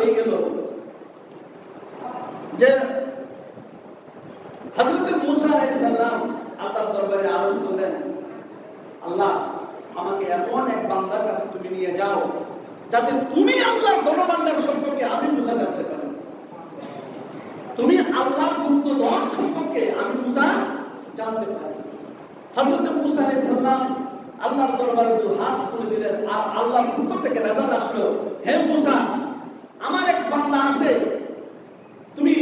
হয়ে গেল। যে হযরত মুসা আলাইহিস সালাম আল্লাহর দরবারে আরজ করলেন আল্লাহ, আমাকে এমন এক বান্দার কাছে তুমি নিয়ে যাও, যাতে তুমি আল্লাহর ধনভাণ্ডার সম্পর্কে আমি মুসা জানতে পারি। তুমি আল্লাহর গুপ্ত ধন সম্পর্কে আমি মুসা জানতে পারি। হযরত মুসা আলাইহিস সালাম আল্লাহর দরবারে দু হাত খুলে দিলেন, আর আল্লাহর পক্ষ থেকে রেজাল্ট আসলো, হে মুসা আছে, তুমি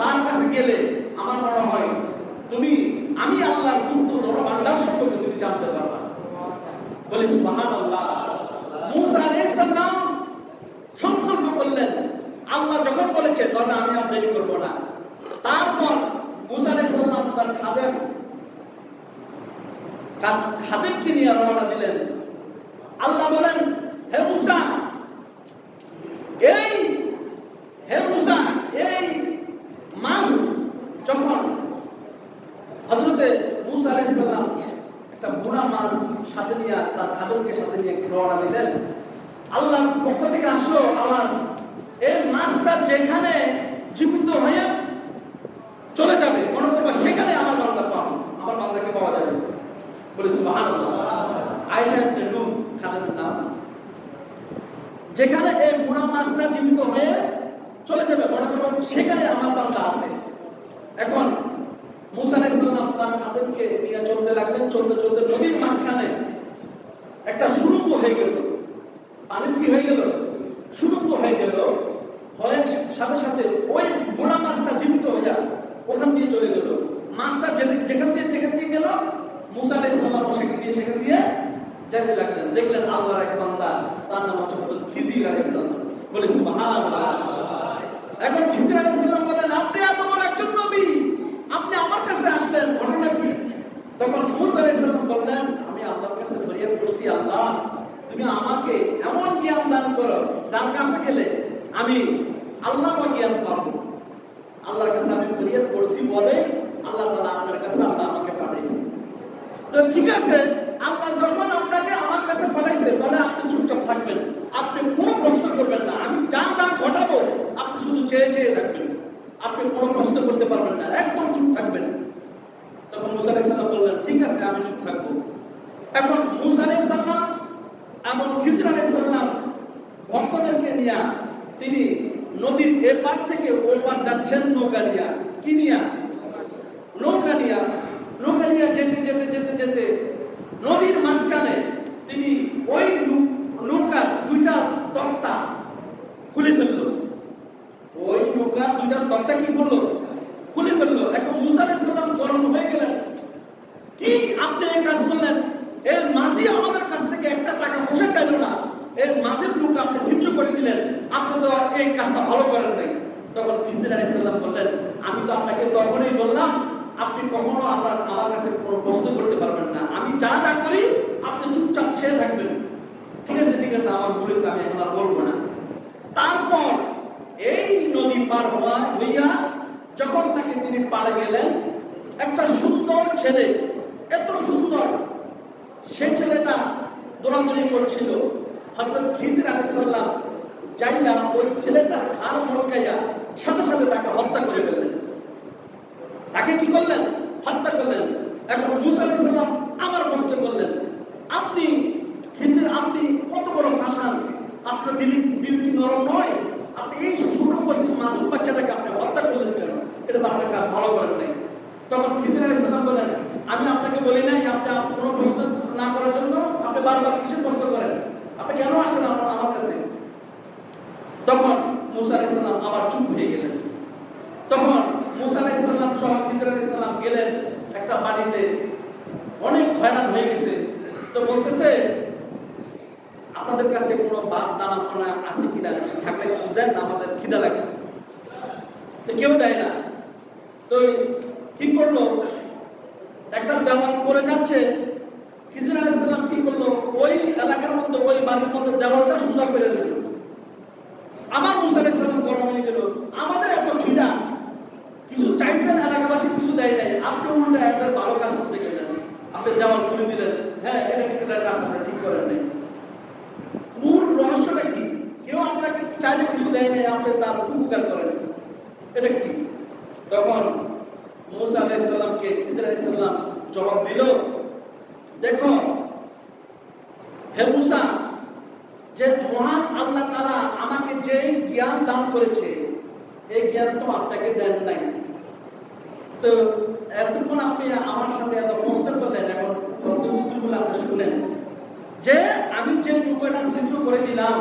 তার কাছে গেলে আমার মনে হয় তুমি, আমি আল্লাহর গুপ্ত ধনভাণ্ডার সম্পর্কে তুমি জানতে পারবা। বলে সুবহানাল্লাহ। মুসা আলাইহিস সালাম সংকল্প করলেন, আল্লাহ যখন বলেছে তবে আমি আর দেরি করব না। তারপর মুসা আলাইহিস সালাম তার খাদেম তার খাদেমকে নিয়ে রওনা দিলেন। আল্লাহ বলেন, হে মুসা, এই হে মুসা এই মাছ যখন হজরতে মুসা আলাইহিস সালাম বুড়া মাছ সাথে নিয়ে, তার খাদেমকে সাথে নিয়ে রওনা দিলেন। আল্লাহর পক্ষ থেকে আসলো আওয়াজ মাছটা যেখানে জীবিত হয়ে চলে যাবে, মনে করবা সেখানে আমার বান্দা পাবো। আমার বান্দাকে পাওয়া যাবে। বলে আয়েশা ইবনে খাদেমের নাম। যেখানে এই বুড়া মাছটা জীবিত হয়ে চলে যাবে, মনে করবা সেখানে আমার বান্দা আছে। এখন মুসা আলাইহিস তার খাদেমকে নিয়ে চলতে লাগলেন, চলতে চলতে নদীর মাঝখানে একটা সুড়ঙ্গ হয়ে গেল। পানির কি হয়ে গেল? সুড়ঙ্গ হয়ে গেল। হয়ে সাথে সাথে ওই বুড়া মাছটা জীবিত হয়ে ওখান দিয়ে চলে গেল। মাছটা যেখান দিয়ে যেখান দিয়ে গেল, মুসা আলাইহিস সেখান দিয়ে সেখান দিয়ে যেতে লাগলেন। দেখলেন আল্লাহর এক বান্দা, তার নাম হচ্ছে হযরত খিজির আলাইহিস সালাম। বলে, সুবহানাল্লাহ। এখন খিজির আলাইহিস সালাম বলেন, আপনি এত একজন নবী আপনি আমার কাছে আসলেন ঘটনা কি তখন মুসা আলাইহিস সালাম বললেন আমি আল্লাহর কাছে ফরিয়াদ করছি আল্লাহ, তুমি আমাকে এমন জ্ঞান দান করো, যার কাছে গেলে আমি আল্লাহ জ্ঞান পাবো। আল্লাহর কাছে আমি ফরিয়াদ করছি বলে আল্লাহ তাআলা আপনার কাছে আল্লাহ আমাকে পাঠাইছে। তো ঠিক আছে, আল্লাহ যখন আপনাকে আমার কাছে পাঠাইছে, তাহলে আপনি চুপচাপ থাকবেন। আপনি কোনো প্রশ্ন করবেন না। আমি যা যা ঘটাবো, আপনি শুধু চেয়ে চেয়ে থাকবেন। আপনি কোনো প্রশ্ন করতে পারবেন না। একদম চুপ থাকবেন তখন মুসা আলাইহিস সালাম বললেন ঠিক আছে আমি চুপ থাকব এখন মুসা এবং খিজর আলাইহিস সালাম ভক্তদেরকে নিয়ে তিনি নদীর এপার থেকে ওপার যাচ্ছেন নৌকা নিয়া। কি নিয়া? নৌকা নিয়া। নৌকা নিয়া যেতে যেতে যেতে যেতে নদীর মাঝখানে তিনি ওই নৌকার দুইটা তক্তা খুলে ফেলল। ওই নৌকার দুইটা তক্তা কি করল খুলে ফেলল। এখন মুসা আলাইহিস সালাম গরম হয়ে গেলেন। কি আপনি এই কাজ করলেন? এর মাঝে আমাদের কাছ থেকে একটা টাকা পয়সা চাইলো না। এর মাঝের লোক আপনি ছিদ্র করে দিলেন। আপনি তো এই কাজটা ভালো করেন নাই। তখন খিজির আলাইহিস সালাম বললেন, আমি তো আপনাকে তখনই বললাম, আপনি কখনো আমার আমার কাছে কোনো প্রশ্ন করতে পারবেন না। আমি যা যা করি, আপনি চুপচাপ ছেড়ে থাকবেন। ঠিক আছে ঠিক আছে, আমার বলেছে আমি এখন আর বলব না। তারপর এই নদী পার হওয়া হইয়া যখন নাকি তিনি পার গেলেন, একটা সুন্দর ছেলে, এত সুন্দর সে ছেলেটা দৌড়াদৌড়ি করছিল। হযরত খিজির আলাইহিস সালাম যাইয়া ওই ছেলেটার ঘাড় মটকাইয়া সাথে সাথে তাকে হত্যা করে ফেললেন। তাকে কি করলেন? হত্যা করলেন। এখন মুসা আলাইহিস সালাম আবার প্রশ্ন করলেন, আপনি খিজির, আপনি কত বড় ভাষান আপনার দিল দিল কি নরম নয়। আপনি এই ছোট বসে মাসুম বাচ্চাটাকে আপনি হত্যা করলেন কেন? এটা তো আপনার কাজ ভালো করেন নাই। তখন খিজির আলাইহিস সালাম বলেন, আমি আপনাকে বলি নাই, আপনি আপ- কোনো প্রশ্ন না করার জন্য আপনি বারবার কিছু প্রশ্ন করেন। আপনি কেন আসেন আমার কাছে? তখন মুসা আলাইহিস সালাম আবার চুপ হয়ে গেলেন। তখন মুসা আলাইহিস সালাম সহ খিজির আলাইহিস গেলেন একটা বাড়িতে। অনেক হয়রান হয়ে গেছে। তো বলতেছে, আপনাদের কাছে কোনো বাপ দানা ফানা আছে কিনা? থাকলে কিছু দেন, আমাদের খিদা লাগছে। তো কেউ দেয় না। তো কি করল। একটা ব্যবহার করে যাচ্ছে। খিজির আলাইহিস সালাম কি করল? ওই এলাকার মধ্যে ওই বাড়ির মধ্যে দেওয়ালটা সোজা করে দিল। আমার মুসা আলাইহিস সালাম গরম হয়ে গেল। আমাদের এত খিদা কিছু চাইছেন এলাকাবাসী, কিছু দেয় নাই। আপনি উল্টা একবার ভালো কাজ করতে গেলেন। আপনি দেওয়াল তুলে দিলেন। হ্যাঁ এটা ঠিক আছে আপনি ঠিক করেন নাই। মূল রহস্যটা কি? কেউ আপনাকে চাইলে কিছু দেয় নাই, আপনি তার উপকার করেন। এটা কি? তখন মুসা আলাইসাল্লামকে খিজির আলাইসাল্লাম জবাব দিল দেখো, হে মুসা, যে মহান আল্লাহ তাআলা আমাকে যে জ্ঞান দান করেছে, এই জ্ঞান তো আপনাকে দেন নাই। তো এতক্ষণ আপনি আমার সাথে এত প্রশ্ন করলেন, এখন প্রশ্ন উত্তরগুলো আপনি শুনেন যে আমি যে নৌকাটা ছিদ্র করে দিলাম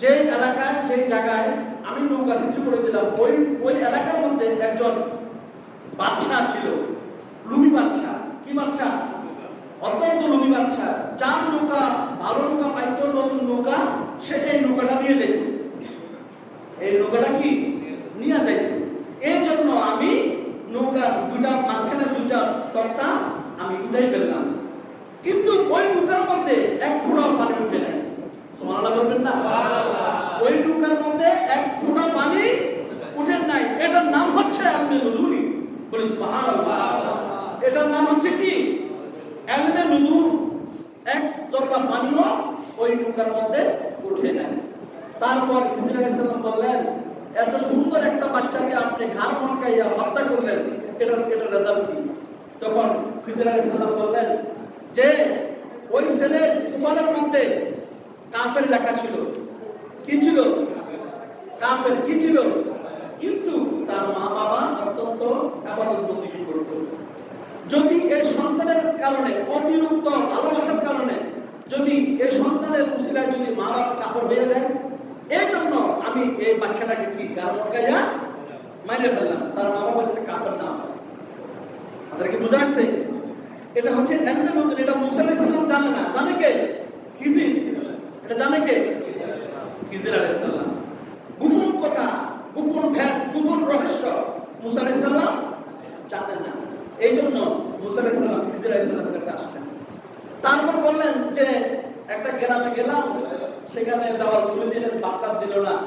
যে এলাকায় যে জায়গায় আমি নৌকা ছিদ্র করে দিলাম, ওই ওই এলাকার মধ্যে একজন বাদশাহ ছিল লুমি বাদশাহ। কি বাদশাহ? অত্যন্ত লোভী বাচ্চা। যার নৌকা ভালো নৌকা পাইতো নতুন নৌকা সে এই নৌকাটা নিয়ে যাইত। এই নৌকাটা কি? নিয়ে যাইত। এই জন্য আমি নৌকা দুইটা মাঝখানে দুইটা তক্তা আমি উঠাই ফেললাম। কিন্তু ওই নৌকার মধ্যে এক ফোঁটাও পানি উঠে নাই। সুবহানাল্লাহ বলবেন না? ওই নৌকার মধ্যে এক ফোঁটা পানি উঠে নাই। এটার নাম হচ্ছে আপনি নদুরি বলি এটার নাম হচ্ছে কি? এলমে নুজু এক জরবা পানিও ওই নৌকার মধ্যে উঠে নেয় তারপর খিজির আলাইসাল্লাম বললেন, এত সুন্দর একটা বাচ্চাকে আপনি ঘাড় মটকাইয়া হত্যা করলেন, এটার এটার রেজাল্ট কি? তখন খিজির আলাইসাল্লাম বললেন, যে ওই ছেলের উপরের মধ্যে কাফের লেখা ছিল। কি ছিল? কাফের কি ছিল? কিন্তু তার মা বাবা অত্যন্ত আবাদত বন্দী করত যদি এই সন্তানের কারণে, অতিরিক্ত ভালোবাসার কারণে, যদি এই সন্তানের উসিলায় যদি মা বাবা কাপড় হয়ে যায় এই জন্য আমি এই বাচ্চাটাকে কি কারণ গাইয়া মাইনে ফেললাম, তার মা বাবা যাতে কাপড় না হয় আপনারা কি আসছে? এটা হচ্ছে এমনি নতুন, এটা মুসা আলাইহিস সালাম জানে না। জানে কে? হিজির। এটা জানে কে? হিজির আলাইহিস সালাম। গোপন কথা, গোপন ভেদ, গোপন রহস্য মুসা আলাইহিস সালাম জানেন না। এই জন্য মুসা কাছে আসলেন। তারপর বললেন যে, একটা গ্রামে গেলাম, সেখানে দেওয়াল তুলে দিলেন বাক্কার দিল না।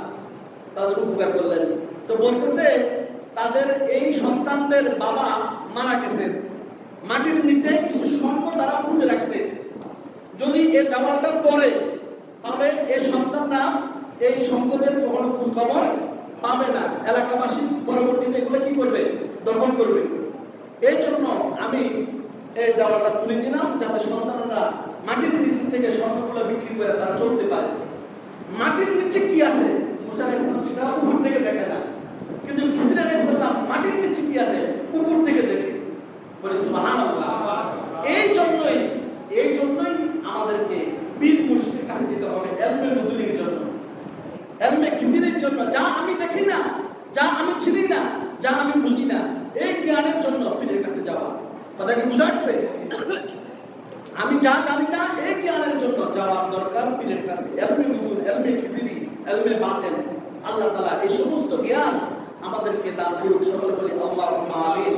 তাদের উপকার করলেন। তো বলতেছে, তাদের এই সন্তানদের বাবা মারা গেছে। মাটির নিচে কিছু স্বর্ণ তারা পুঁতে রাখছে। যদি এ দেওয়ালটা পড়ে, তাহলে এই সন্তানরা এই সম্পদের কখনো খোঁজ খবর পাবে না। এলাকাবাসী পরবর্তীতে এগুলো কি করবে? দখল করবে। এই জন্য আমি এই দেওয়ালটা তুলে দিলাম যাতে সন্তানরা মাটির নিচে থেকে স্বর্ণগুলো বিক্রি করে তারা চলতে পারে। মাটির নিচে কি আছে? মুসা আলাইহিস সালাম সেটা উপর থেকে দেখে না। কিন্তু খিজির মাটির নিচে কি আছে? উপর থেকে দেখে। এই জন্যই এই জন্যই আমাদেরকে বীর কাছে যেতে হবে এলমে জন্য। এলমে খিজিরের জন্য। যা আমি দেখি না, যা আমি চিনি না, যা আমি বুঝি না এই জ্ঞানের জন্য পীরের কাছে যাওয়া। কথা বুঝাচ্ছে আমি যা জানি না এই জ্ঞানের জন্য যাওয়ার দরকার পীরের কাছে। এলমে নুজুল এলমে খিজিরি, এলমে বাতেন আল্লাহ তালা এই সমস্ত জ্ঞান আমাদেরকে দান করুক। সকলে বলি আল্লাহ আমিন।